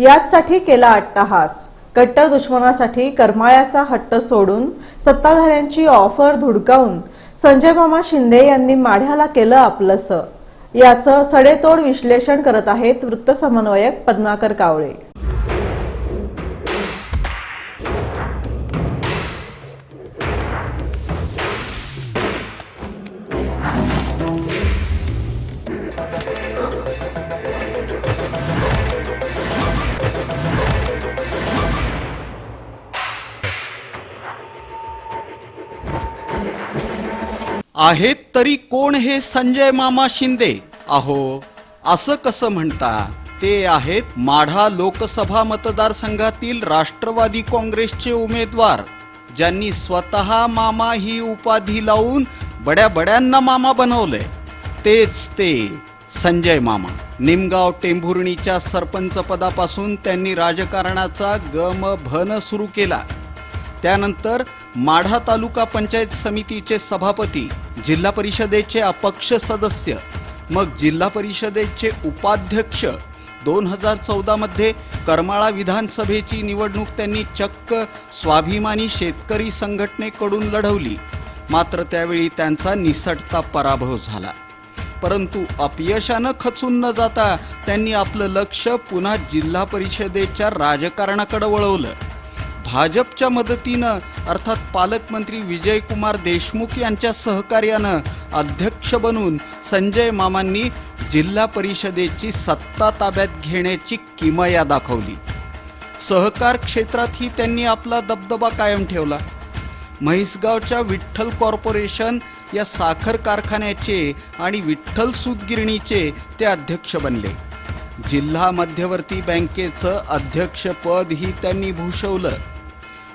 याचसाठी केला अट्टाहास. कट्टर दुश्मनासाठी करमाळ्याचा हट्ट सोडून सत्ताधाऱ्यांची ऑफर धुडकावून संजय मामा शिंदे यांनी माढ्याला केलं आपलंस. याचं सडेतोड विश्लेषण करत आहेत वृत्त समन्वयक पद्माकर कावळे. आहेत तरी कोण हे संजय मामा शिंदे? अहो असं कसं म्हणता? ते आहेत माढा लोकसभा मतदारसंघातील राष्ट्रवादी काँग्रेसचे उमेदवार. ज्यांनी स्वतः मामा ही उपाधी लावून बड्या बड्यांना मामा बनवलंय. तेच ते संजय मामा. निमगाव टेंभुर्णीच्या सरपंच पदापासून त्यांनी राजकारणाचा गम भन सुरू केला. त्यानंतर माढा तालुका पंचायत समितीचे सभापती जिल्हा परिषदेचे अपक्ष सदस्य मग जिल्हा परिषदेचे उपाध्यक्ष. दोन हजार चौदामध्ये करमाळा विधानसभेची निवडणूक त्यांनी चक्क स्वाभिमानी शेतकरी संघटनेकडून लढवली. मात्र त्यावेळी त्यांचा निसटता पराभव झाला. परंतु अपयशानं खचून न जाता त्यांनी आपलं लक्ष पुन्हा जिल्हा परिषदेच्या राजकारणाकडे वळवलं. भाजपच्या मदतीनं अर्थात पालकमंत्री विजयकुमार देशमुख यांच्या सहकार्यानं अध्यक्ष बनून संजय मामांनी जिल्हा परिषदेची सत्ता ताब्यात घेण्याची किमया दाखवली. सहकार क्षेत्रातही त्यांनी आपला दबदबा कायम ठेवला. म्हैसगावच्या विठ्ठल कॉर्पोरेशन या साखर कारखान्याचे आणि विठ्ठल सूतगिरणीचे ते अध्यक्ष बनले. जिल्हा मध्यवर्ती बँकेचं अध्यक्षपदही त्यांनी भूषवलं.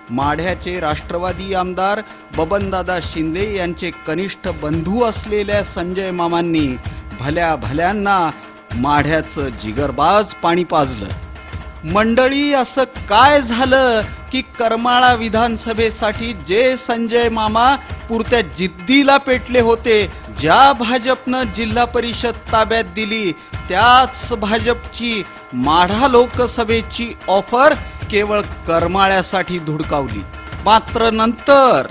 माढ्याचे राष्ट्रवादी आमदार बबनदादा शिंदे यांचे कनिष्ठ बंधू असलेल्या संजय मामांनी भल्या भल्यांना माढ्याचं जिगरबाज पाणी पाजलं. मंडळी असं काय झालं? करमाळा विधानसभेसाठी जे संजय मामा पुरत्या जिद्दीला पेटले होते ज्या भाजपनं जिल्हा परिषद ताब्यात दिली त्याच भाजपची माढा लोकसभेची ऑफर केवळ करमाळ्यासाठी धुडकावली. मात्र नंतर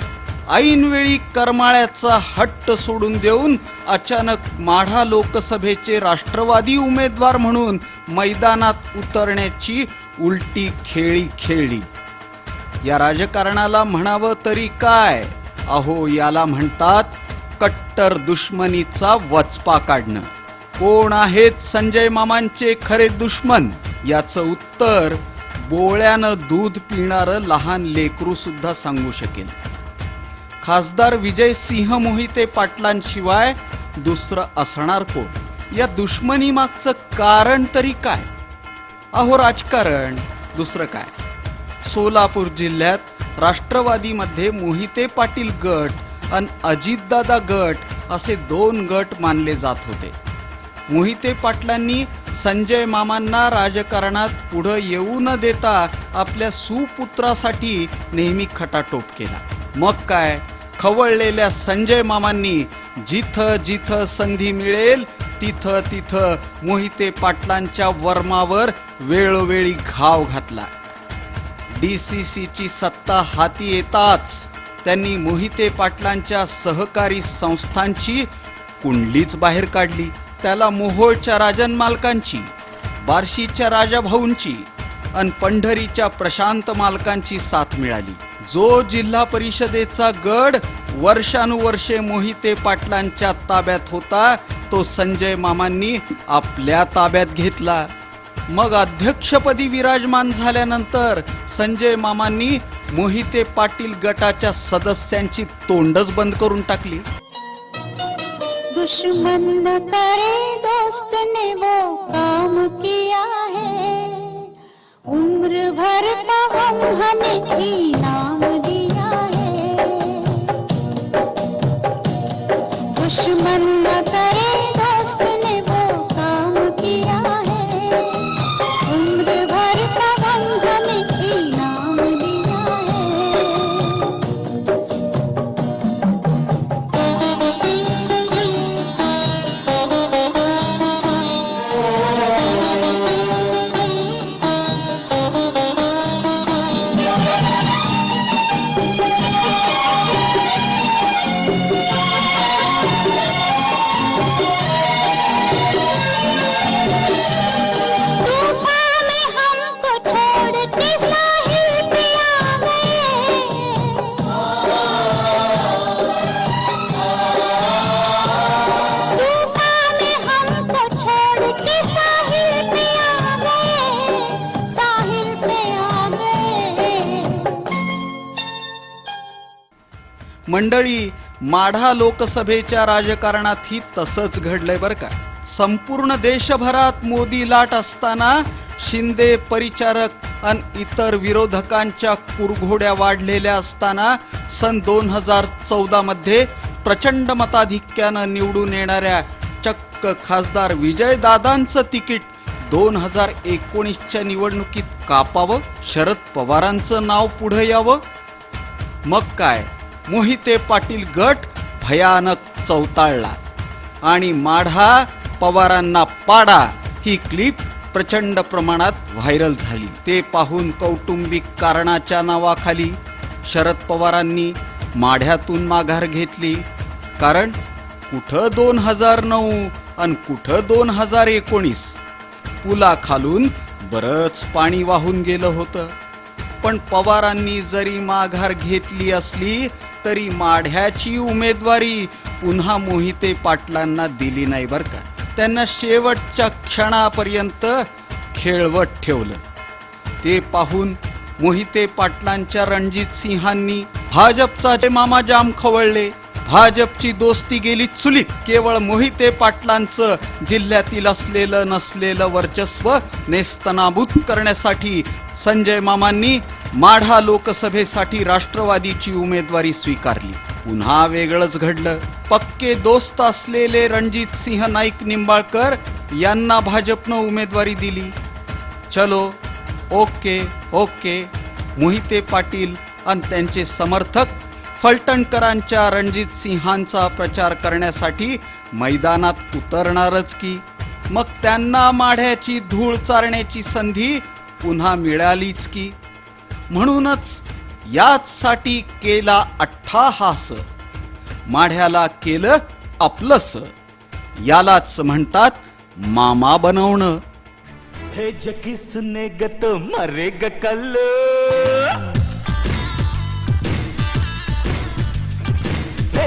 ऐनवेळी करमाळ्याचा हट्ट सोडून देऊन अचानक माढा लोकसभेचे राष्ट्रवादी उमेदवार म्हणून मैदानात उतरण्याची उलटी खेळी खेळली. या राजकारणाला म्हणावं तरी काय? अहो याला म्हणतात कट्टर दुश्मनीचा वचपा काढणं. कोण आहेत संजय मामांचे खरे दुश्मन? याचं उत्तर बोळ्यानं दूध पिणारं लहान लेकरू सुद्धा सांगू शकेल खासदार विजय सिंह मोहिते पाटलांशिवाय दुसरं असणार कोण? या दुश्मनी मागचं कारण तरी काय? अहो राजकारण दुसरं काय? सोलापूर जिल्ह्यात राष्ट्रवादीमध्ये मोहिते पाटील गट आणि अजितदादा गट असे दोन गट मानले जात होते. मोहिते पाटलांनी संजय मामांना राजकारणात पुढं येऊ न देता आपल्या सुपुत्रासाठी नेहमी खटाटोप केला. मग काय? खवळलेल्या संजय मामांनी जिथं जिथं संधी मिळेल तिथं तिथं मोहिते पाटलांच्या वर्मावर वेळोवेळी घाव घातला. डी सी सीची सत्ता हाती येताच त्यांनी मोहिते पाटलांच्या सहकारी संस्थांची कुंडलीच बाहेर काढली. त्याला मोहोळच्या राजन मालकांची बार्शीच्या राजाभाऊंची अन पंढरीच्या प्रशांत मालकांची साथ मिळाली. जो जिल्हा परिषदेचा गड वर्षानुवर्षे मोहिते पाटलांच्या ताब्यात होता तो संजय मामांनी आपल्या ताब्यात घेतला. मग अध्यक्षपदी विराजमान झाल्यानंतर संजय मामांनी मोहिते पाटील गटाच्या सदस्यांची तोंडच बंद करून टाकली. दुश्मन करे दोस्त ने वो काम किया है. उम्र भर का हम हमें मंडळी माढा लोकसभेच्या राजकारणातही तसंच घडलंय बरं का. संपूर्ण देशभरात मोदी लाट असताना शिंदे परिचारक आणि इतर विरोधकांच्या कुरघोड्या वाढलेल्या असताना सन दोन हजार चौदामध्ये प्रचंड मताधिक्यानं निवडून येणाऱ्या चक्क खासदार विजयदादांचं तिकीट दोन हजार एकोणीसच्या निवडणुकीत कापावं शरद पवारांचं नाव पुढं यावं. मग काय? मोहिते पाटील गट भयानक चौताळला. आणि माढा पवारांना पाडा ही क्लिप प्रचंड प्रमाणात व्हायरल झाली. ते पाहून कौटुंबिक कारणाच्या नावाखाली शरद पवारांनी माढ्यातून माघार घेतली. कारण कुठं दोन हजार नऊ आणि कुठं दोन हजार एकोणीस पुलाखालून बरंच पाणी वाहून गेलं होतं. पण पवारांनी जरी माघार घेतली असली तरी माढ्याची उमेदवारी पुन्हा मोहिते पाटलांना दिली नाही बरं का. त्यांना शेवटच्या क्षणापर्यंत खेळवत ठेवलं. ते पाहून मोहिते पाटलांच्या रणजित सिंहांनी भाजपचा मामा जाम खवळले. भाजपची दोस्ती गेली चुलीत. केवळ मोहिते पाटलांचं जिल्ह्यातील असलेलं नसलेलं वर्चस्व नेस्तनाभूत करण्यासाठी संजय मामांनी माढा लोकसभेसाठी राष्ट्रवादीची उमेदवारी स्वीकारली. पुन्हा वेगळंच घडलं. पक्के दोस्त असलेले रणजित सिंह नाईक निंबाळकर यांना भाजपनं उमेदवारी दिली. चलो ओके ओके मोहिते पाटील आणि त्यांचे समर्थक फलटणकरांच्या रणजित सिंहांचा प्रचार करण्यासाठी मैदानात उतरणारच की? मग त्यांना माढ्याची धूळ चारण्याची संधी पुन्हा मिळालीच की? म्हणूनच याचसाठी केला अठ्ठाहास माढ्याला केलं आपलंस. यालाच म्हणतात मामा बनवणं. हे जकी सुने गत मरेग कल.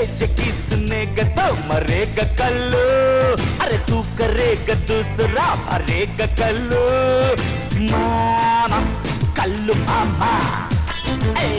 हे जकी सुनेग तो मरेग कल अरे तू करेग दूसरा मरेग कल मामा कल्लू मामा। ए मामा कल्लू मामा